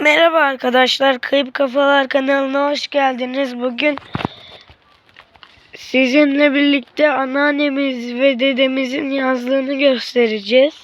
Merhaba arkadaşlar, Kayıp Kafalar kanalına hoş geldiniz. Bugün sizinle birlikte anneannemiz ve dedemizin yazlığını göstereceğiz.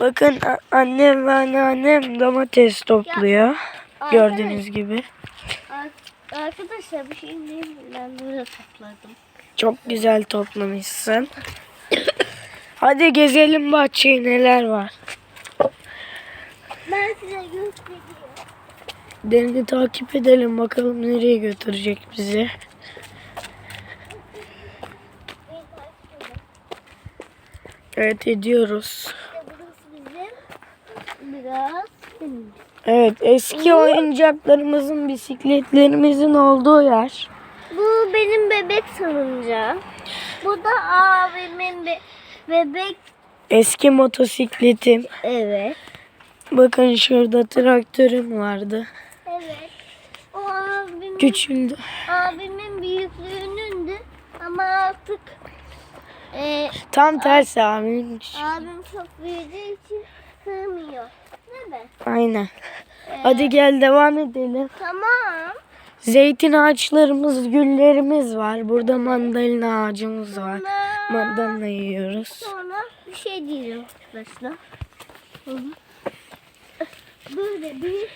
Bakın annem ve anneannem domates topluyor. Gördüğünüz gibi. Ar- Arkadaşlar bir şey diyeyim? Ben böyle topladım. Çok güzel toplamışsın. Hadi gezelim bahçeyi neler var. Ben size göstereyim. Derini takip edelim bakalım nereye götürecek bizi. Evet ediyoruz. Biraz. Evet eski oyuncaklarımızın, bisikletlerimizin olduğu yer. Bu benim bebek sanınca. Bu da abimin be- bebek. Eski motosikletim. Evet. Bakın şurada traktörüm vardı. Evet. O abimin, Küçüldü. abimin büyüklüğünündü ama artık e, Tam tersi abi. abim çok büyüdüğü için sığmıyor. Değil mi? Aynen. Hadi gel devam edelim. Tamam. Zeytin ağaçlarımız, güllerimiz var. Burada mandalina ağacımız var. Mandalina yiyoruz. sonra bir şey diyeceğim arkadaşlar. Hı hı. Böyle bir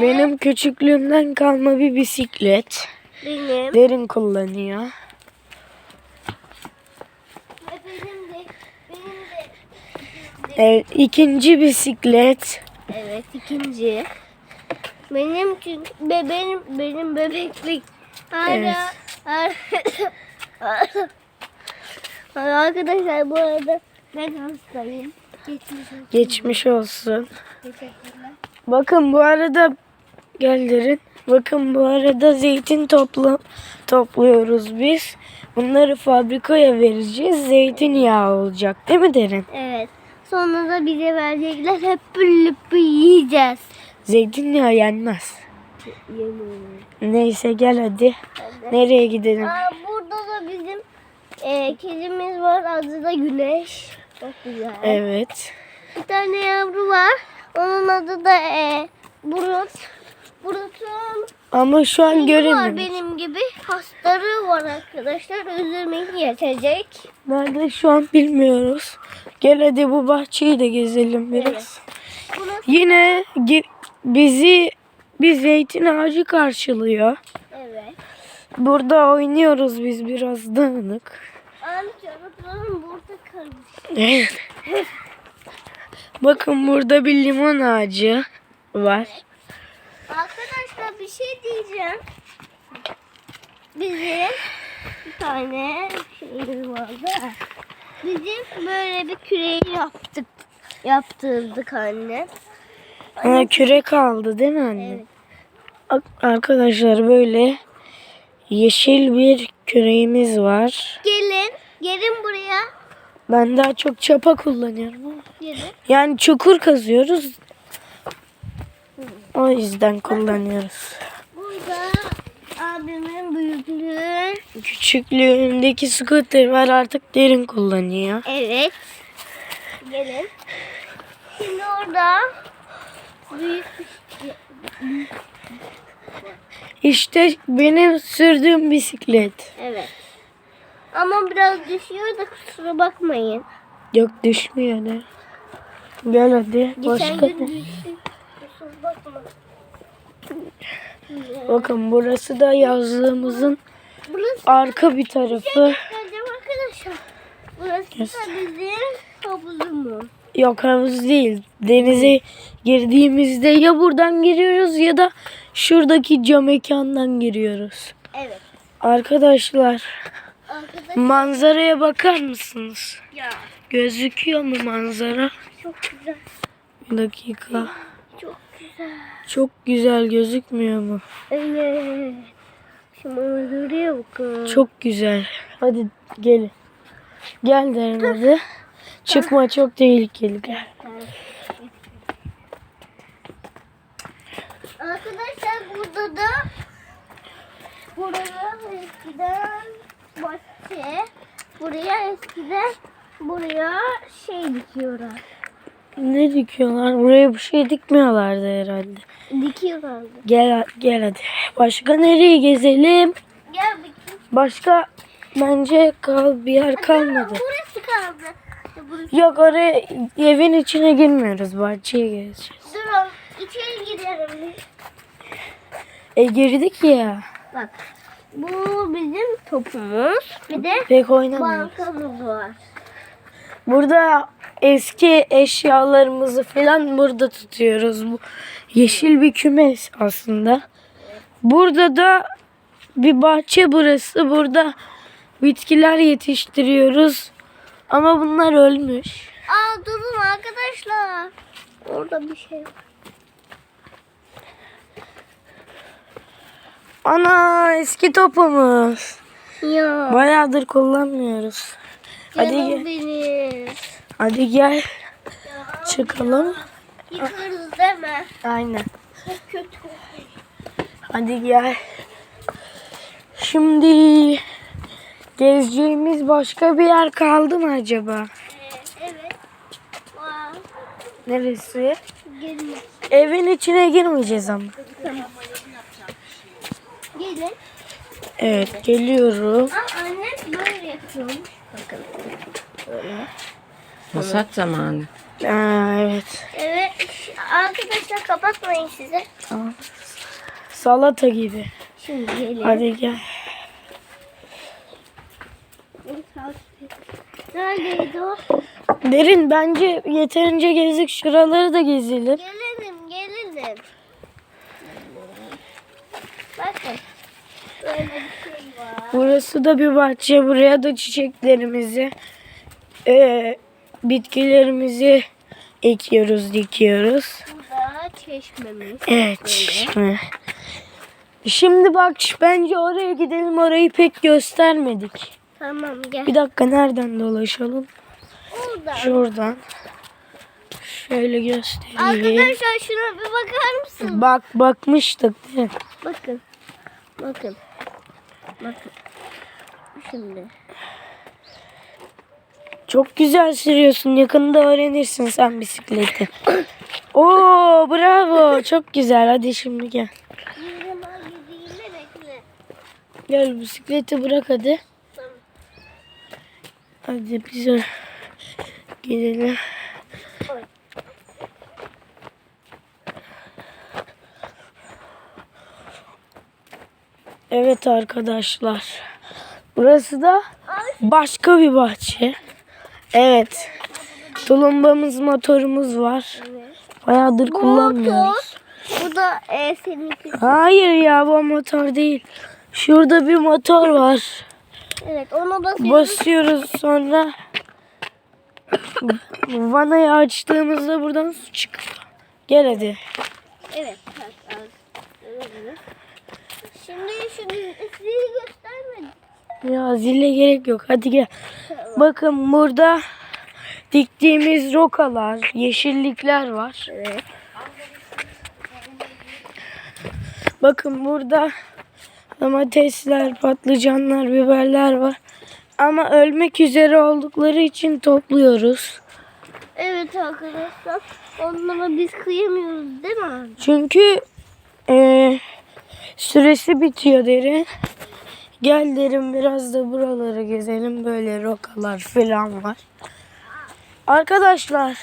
Benim küçüklüğümden kalma bir bisiklet. benim Derin kullanıyor. ve benim de benim de Evet, ikinci bisiklet. evet ikinci benim çünkü be, benim benim bebeklik Evet. hala hala- arkadaşlar bu arada ben hastayım geçmiş olsun. Geçmiş olsun. Teşekkürler. Bakın bu arada gel derin. Bakın bu arada zeytin topla topluyoruz biz. Bunları fabrikaya vereceğiz. Zeytinyağı olacak değil mi derin? Evet. Sonra da bize verecekler hep püllüpü yiyeceğiz. Zeytinyağı yenmez. Neyse gel hadi. Nereye gidelim? Aa, burada da bizim e, kedimiz var. Adı da Güneş. Çok güzel. Evet. Bir tane yavru var. Onun adı da e, Bulut. Bulut'un Ama şu an göremiyorum. benim gibi. Hastalığı var arkadaşlar. Üzülmeyin yetecek. Nerede şu an bilmiyoruz. Gel hadi bu bahçeyi de gezelim biraz. Burası Yine bizi bir zeytin ağacı karşılıyor. evet. Burada oynuyoruz biz biraz dağınık. Çocuklarım burada kalmış. Evet. Bakın burada bir limon ağacı var. Arkadaşlar bir şey diyeceğim. Bizim bir tane şeyimiz vardı. Bizim böyle bir küreği yaptık. Yaptırdık anne. Ha, kürek aldı değil mi anne? Evet. Arkadaşlar böyle yeşil bir küreğimiz var. Gelin. Gelin buraya. Ben daha çok çapa kullanıyorum ama. Yani çukur kazıyoruz. O yüzden kullanıyoruz. Burada abimin büyüklüğü. Küçüklüğündeki scooter var artık derin kullanıyor. Evet. Gelin. Şimdi orada büyük İşte benim sürdüğüm bisiklet. Evet. Ama biraz düşüyor da kusura bakmayın. Yok düşmüyor ne? Gel hadi. Geçen Başka gün ne? düştü. Kusura bakma. Bakın burası da yazlığımızın Burası arka bir tarafı. Geleceğim arkadaşlar. Burası da bizim havuzumuz. Yok havuz değil. Denize girdiğimizde ya buradan giriyoruz ya da şuradaki cam mekandan giriyoruz. Evet. Arkadaşlar Arkadaşlar manzaraya bakar mısınız? ya Gözüküyor mu manzara? çok güzel. Bir dakika. Çok güzel. Çok güzel gözükmüyor mu? Evet. Şu manzaraya bakın. Çok güzel. Hadi gelin. Gel derim hadi. Çıkma çok tehlikeli. Gel. Arkadaşlar burada da buraya eskiden bahçe buraya eskiden buraya şey dikiyorlar. Ne dikiyorlar? Buraya bir şey dikmiyorlardı herhalde. Dikiyorlardı. Gel gel hadi. Başka nereye gezelim? Gel bakayım. Başka bence kal bir yer kalmadı. Burası kaldı. Burası. Yok oraya evin içine girmiyoruz. Bahçeye gezeceğiz. Dur içeri gidelim. E girdik ya. Bak. Bu bizim topumuz. Bir de Pek oynamıyoruz. bankamız var. Burada eski eşyalarımızı falan burada tutuyoruz. Bu yeşil bir kümes aslında. Burada da bir bahçe burası. Burada bitkiler yetiştiriyoruz. Ama bunlar ölmüş. Aa durun arkadaşlar. Orada bir şey var. Ana eski topumuz. Ya. Bayağıdır kullanmıyoruz. Hadi Canım gel. benim. Hadi gel Ya, çıkalım. Yıkarız değil mi? Aynen. Çok kötü. Hadi gel. Şimdi gezeceğimiz başka bir yer kaldı mı acaba? Ee, evet. Var. Neresi? Gelin. Evin içine girmeyeceğiz ama. Tamam. Gelin. Evet geliyorum. Aa, annem böyle yapıyormuş. Bakın. Böyle. Hasat zamanı. Aa, evet. Evet. Arkadaşlar kapatmayın size. Salata gibi. Şimdi gelin. Hadi gel. Neredeydi o? Derin bence yeterince gezdik. Şuraları da gezelim. Gelelim, gelelim. Bakın. Böyle bir şey var. Burası da bir bahçe. Buraya da çiçeklerimizi, eee, bitkilerimizi ekiyoruz, dikiyoruz. Burada çeşmemiz. Evet. Şimdi, şimdi bak bence oraya gidelim. Orayı pek göstermedik. Tamam gel. Bir dakika nereden dolaşalım? Burada. Şuradan. Şöyle göstereyim. Arkadaşlar şuna bir bakar mısın? Bak bakmıştık değil mi? Bakın. Bakın. Bakın. Şimdi. Çok güzel sürüyorsun. Yakında öğrenirsin sen bisikleti. Oo bravo. Çok güzel. Hadi şimdi gel. Gel bisikleti bırak hadi. Tamam. Hadi bize gidelim. Evet arkadaşlar. Burası da başka bir bahçe. Evet. Tulumbamız, motorumuz var. Bayağıdır kullanmıyoruz. Bu da e, seninki. Hayır ya bu motor değil. Şurada bir motor var. Evet onu basıyoruz. Basıyoruz sonra vanayı açtığımızda buradan su çıkıyor. Gel hadi. Evet. Şimdi şunu göstermedim. Ya zile gerek yok. Hadi gel. Bakın burada diktiğimiz rokalar, yeşillikler var. Evet. Bakın burada domatesler, patlıcanlar, biberler var. Ama ölmek üzere oldukları için topluyoruz. Evet arkadaşlar. Onlara biz kıyamıyoruz değil mi? Çünkü eee, süresi bitiyor derin. Gel derin biraz da buraları gezelim. Böyle rokalar falan var. Arkadaşlar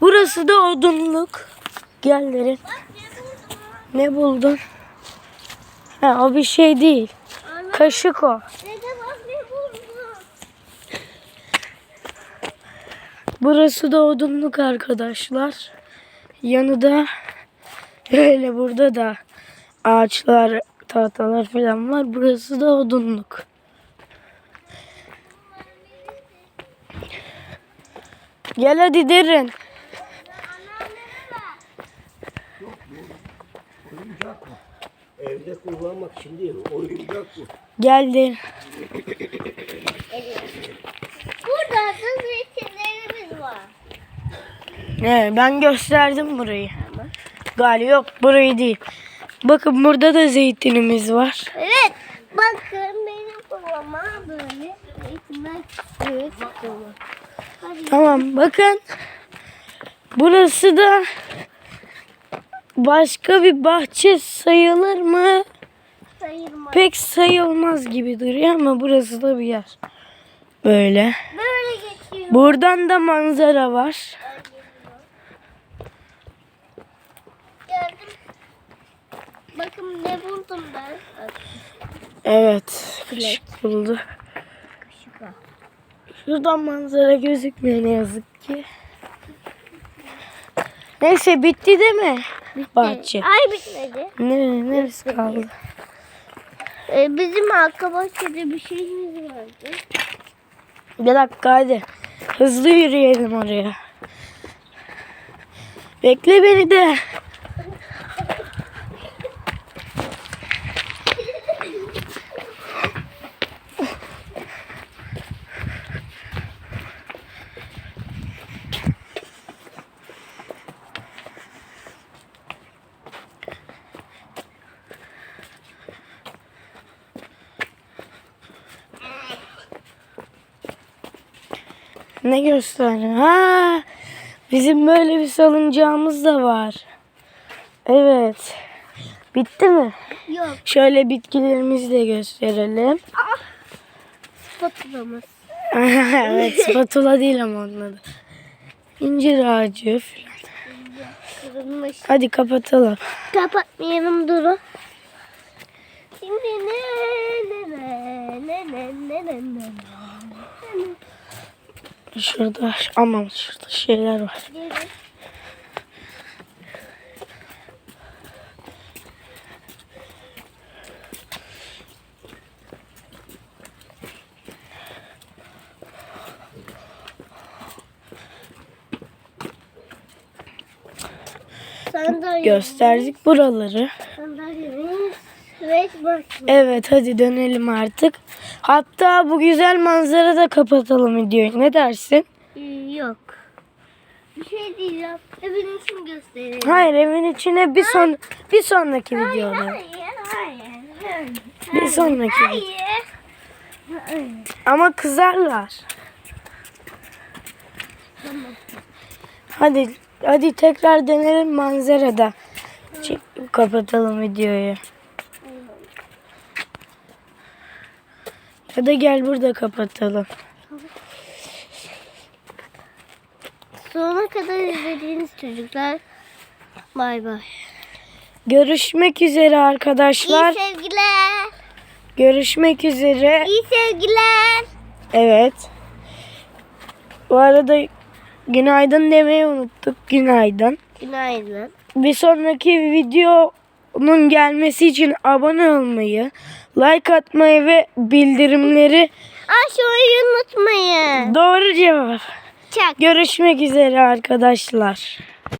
burası da odunluk. Gel derin. Ne buldun? Ha, o bir şey değil. Kaşık o. Burası da odunluk arkadaşlar. Yanı da böyle burada da ağaçlar, tahtalar falan var. Burası da odunluk. Gel hadi derin. Evde kullanmak için değil, oyuncak bu. Gel derin. Burada da zeytinlerimiz var. Ne, ben gösterdim burayı. Galiba yok burayı değil. Bakın burada da zeytinimiz var. Evet. Bakın benim babama böyle zeytinler. Hadi. Tamam bakın. Burası da başka bir bahçe sayılır mı? Sayılmaz. Pek sayılmaz gibi duruyor ama burası da bir yer. Böyle. Böyle geçiyor. Buradan da manzara var. Bakın ne buldum ben. Evet. Işık buldu. şurada. Şuradan manzara gözükmüyor ne yazık ki. Neyse bitti değil mi? Bahçe. Ay bitmedi. Ne, neresi kaldı? Ee, bizim arka bahçede bir şeyimiz vardı. Bir dakika hadi. Hızlı yürüyelim oraya. Bekle beni de. Ne gösterdin? Ha, bizim böyle bir salıncağımız da var. Evet. Bitti mi? Yok. Şöyle bitkilerimizi de gösterelim. Spatulamız. evet, spatula değil ama onun adı. İncir ağacı falan. Kırılmış. Hadi kapatalım. Kapatmayalım duru. Şimdi ne ne ne ne ne ne ne ne Dışarıda ama dışarıda şeyler var. Gösterdik buraları. Sandalyemiz. Evet hadi dönelim artık. Hatta bu güzel manzara da kapatalım videoyu. Ne dersin? Ee, Yok. Bir şey diyeceğim. Evin için göstereyim. Hayır evin içine bir son bir sonraki videoda. Hayır, hayır, hayır. Bir sonraki. Hayır. Hayır. Ama kızarlar. Hadi hadi tekrar dönelim manzarada. Çek, kapatalım videoyu. Ya da gel burada kapatalım. Sonuna kadar izlediğiniz çocuklar. Bay bay. Görüşmek üzere arkadaşlar. İyi sevgiler. Görüşmek üzere. İyi sevgiler. Evet. Bu arada günaydın demeyi unuttuk. Günaydın. Günaydın. Bir sonraki videonun gelmesi için abone olmayı, like atmayı ve bildirimleri Aşmayı unutmayın. doğru cevap. Çak. Görüşmek üzere arkadaşlar.